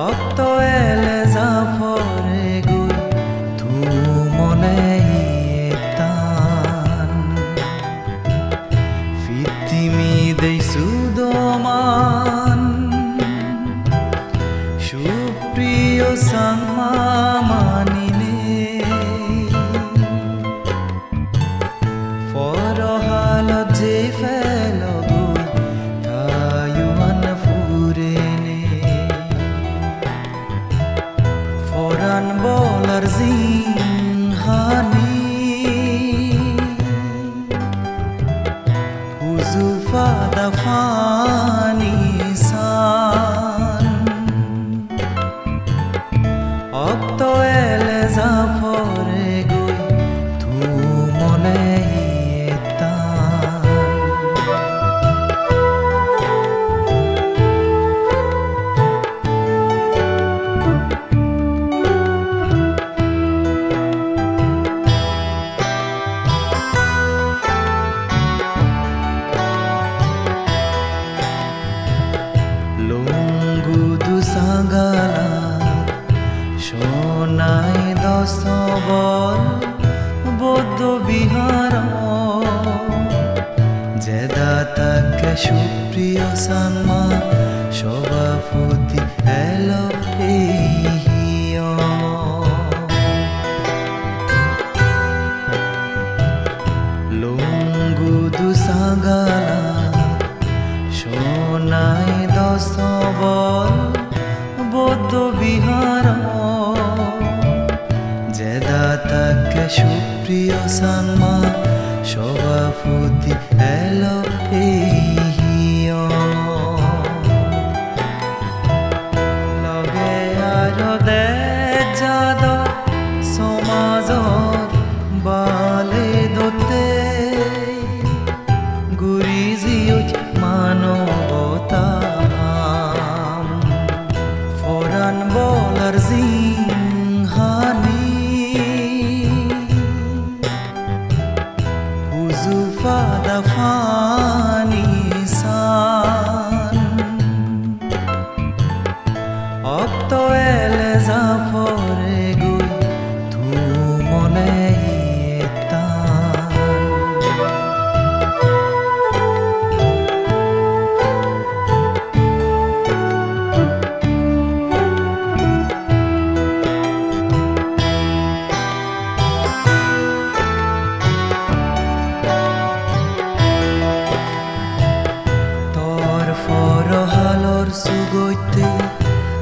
রক্ত এলে জাফরে গুই ধুমলে তান। ফিতিমি দেই সুদমান, সুপ্রিয় সাংমা মানিলে। ফরহাল যে ফের Oh. সবল বৌদ্ধ বিহার। যে তাকে সুপ্রিয় সাম্মা সভাপতি সুপ্রিয় সাম্মা সভাপতি এলো এই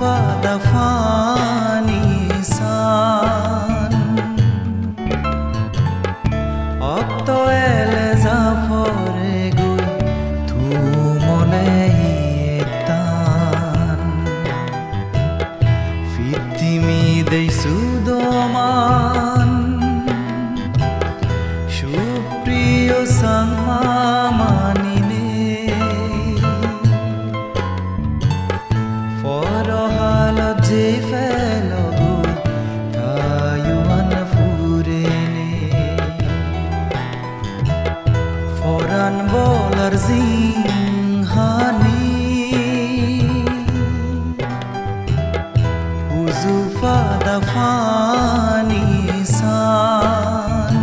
What defa defa একটা ফানি সান।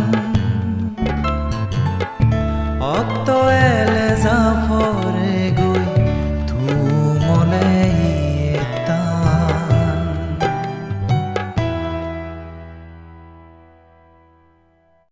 অক্ত এলে জাফর